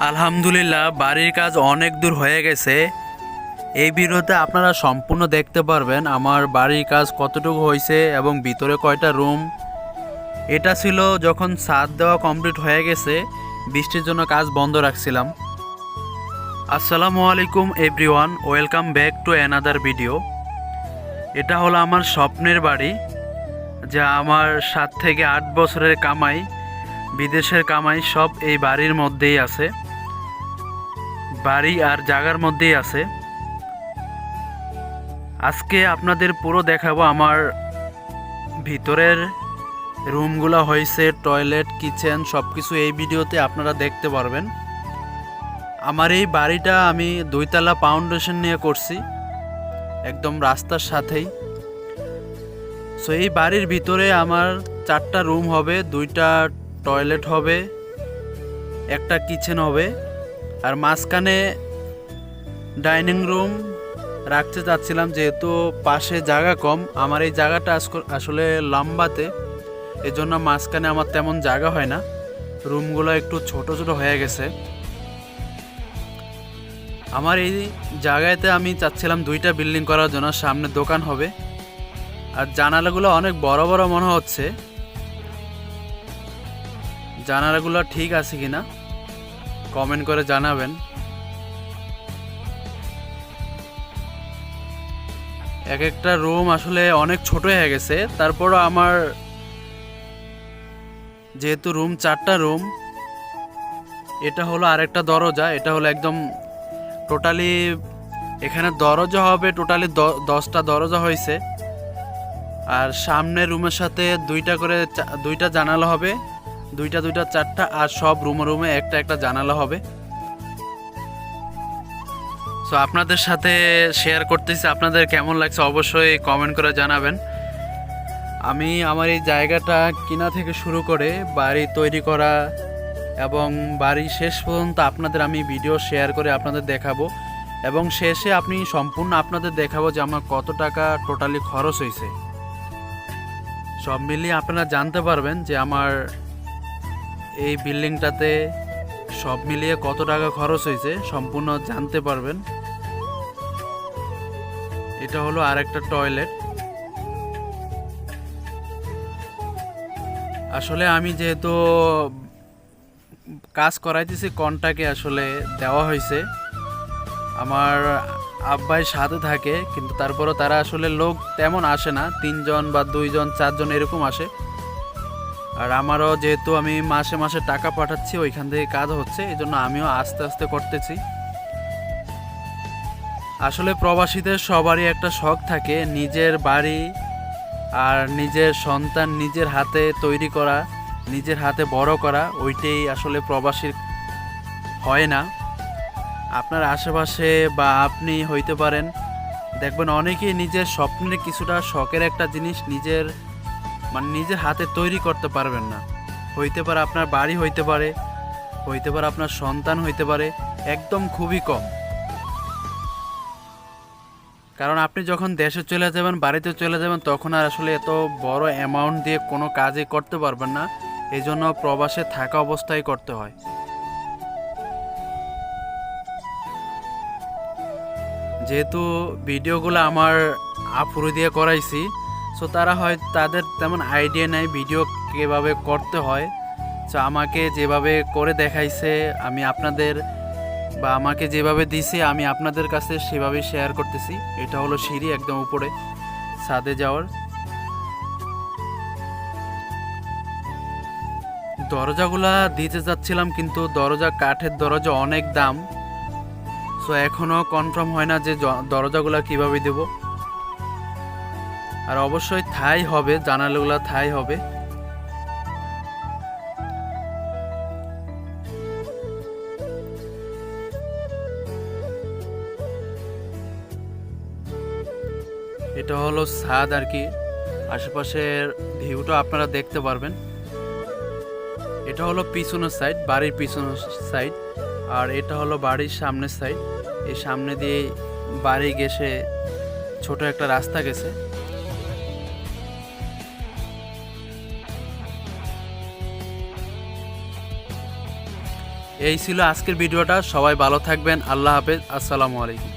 আলহামদুলিল্লাহ, বাড়ির কাজ অনেক দূর হয়ে গেছে। এই ভিডিওতে আপনারা সম্পূর্ণ দেখতে পারবেন আমার বাড়ির কাজ কতটুকু হয়েছে এবং ভিতরে কয়টা রুম। এটা ছিল যখন ছাদ দেওয়া কমপ্লিট হয়ে গেছে, বৃষ্টির জন্য কাজ বন্ধ রাখছিলাম। আসসালামু আলাইকুম everyone, welcome back to another video. এটা হলো আমার স্বপ্নের বাড়ি, যা আমার সাত থেকে আট বছরের কামাই। বিদেশের কামাই সব এই বাড়ির মধ্যেই আছে। বাড়ি আর জায়গার মধ্যেই আছে। আজকে আপনাদের পুরো দেখাবো আমার ভিতরের রুমগুলো হয়েছে, টয়লেট, কিচেন সব কিছু এই ভিডিওতে আপনারা দেখতে পারবেন। আমার এই বাড়িটা আমি দুইতলা ফাউন্ডেশন নিয়ে করছি, একদম রাস্তার সাথেই। সো এই বাড়ির ভিতরে আমার চারটা রুম হবে, দুইটা টয়লেট হবে, একটা কিচেন হবে, আর মাঝখানে ডাইনিং রুম রাখতে চাচ্ছিলাম যেহেতু পাশে জায়গা কম। আমার এই জায়গাটা আসলে লম্বাতে এই জন্য মাঝখানে আমার তেমন জায়গা হয় না। রুমগুলো একটু ছোট ছোট হয়ে গেছে। আমার এই জায়গাতে আমি চাচ্ছিলাম দুইটা বিল্ডিং করার জন্য, সামনে দোকান হবে। আর জানালাগুলো অনেক বড় বড় মনে হচ্ছে। জানালাগুলো ঠিক আছে কি না কমেন্ট করে জানাবেন। এক একটা রুম আসলে অনেক ছোট হয়ে গেছে, তারপরও আমার যেহেতু রুম চারটা রুম এটা হলো আরেকটা দরজা, এটা হলো একদম টোটালি এখানে দরজা হবে টোটালি দশটা দরজা হয়েছে। আর সামনের রুমের সাথে দুইটা করে দুইটা জানালা হবে। দুইটা দুইটা, চারটা, আর সব রুমে রুমে একটা একটা জানালা হবে। সো আপনাদের সাথে শেয়ার করতেছি, আপনাদের কেমন লাগছে অবশ্যই কমেন্ট করে জানাবেন। আমি আমার এই জায়গাটা কিনা থেকে শুরু করে বাড়ি তৈরি করা এবং বাড়ি শেষ পর্যন্ত আপনাদের আমি ভিডিও শেয়ার করে আপনাদের দেখাবো। এবং শেষে আপনি সম্পূর্ণ আপনাদের দেখাবো যে আমার কত টাকা টোটালি খরচ হয়েছে। সব মিলিয়ে আপনারা জানতে পারবেন যে আমার এই বিল্ডিংটাতে সব মিলিয়ে কত টাকা খরচ হয়েছে সম্পূর্ণ জানতে পারবেন। এটা হলো আরেকটা টয়লেট। আসলে আমি যেহেতু কাজ করাইতেছি কনটাকে আসলে দেওয়া হয়েছে। আমার আব্বাই সাথে থাকে, কিন্তু তারপরও তারা আসলে লোক তেমন আসে না। তিনজন বা দুইজন, চারজন এরকম আসে। আর আমারও যেহেতু আমি মাসে মাসে টাকা পাঠাচ্ছি, ওইখান থেকে কাজ হচ্ছে এই জন্য আমিও আস্তে আস্তে করতেছি। আসলে প্রবাসীদের সবারই একটা শখ থাকে, নিজের বাড়ি আর নিজের সন্তান নিজের হাতে তৈরি করা, নিজের হাতে বড় করা, ওইটাই আসলে প্রবাসীর হয় না। আপনার আশেপাশে বা আপনি হইতে পারেন, দেখবেন অনেকেই নিজের স্বপ্নের কিছুটা শখের একটা জিনিস নিজের মানে নিজের হাতে তৈরি করতে পারবেন না। হইতে পারে আপনার বাড়ি হইতে পারে হইতে পারে আপনার সন্তান হইতে পারে, একদম খুবই কম। কারণ আপনি যখন দেশে চলে যাবেন, বাড়িতে চলে যাবেন, তখন আর আসলে এত বড় অ্যামাউন্ট দিয়ে কোনো কাজই করতে পারবেন না। এই জন্য প্রবাসে থাকা অবস্থায় করতে হয়। যেহেতু ভিডিওগুলো আমার আপুরু দিয়ে করাইছি সো তারা হয় তাদের তেমন আইডিয়া নেই ভিডিও কীভাবে করতে হয়। সো আমাকে যেভাবে করে দেখাইছে, আমি আপনাদের বা আমাকে যেভাবে দিছে, আমি আপনাদের কাছে সেভাবে শেয়ার করতেছি। এটা হলো সিঁড়ি একদম উপরে, ছাদে যাওয়ার। দরজাগুলা দিতে যাচ্ছিলাম কিন্তু দরজা কাঠের দরজা অনেক দাম। সো এখনও কনফার্ম হয় না যে দরজাগুলা কীভাবে দেব। আর অবশ্যই থাই হবে, জানালাগুলা থাই হবে। এটা হলো ছাদ আর কি। আশেপাশের ভিউটা আপনারা দেখতে পারবেন। এটা হলো পিছনের সাইড বাড়ির পিছনের সাইড আর এটা হলো বাড়ির সামনের সাইড এই সামনে দিয়ে বাড়ি গেছে, ছোট একটা রাস্তা গেছে। এই ছিল আজকের ভিডিওটা। সবাই ভালো থাকবেন। আল্লাহ হাফেজ। আসসালামু আলাইকুম।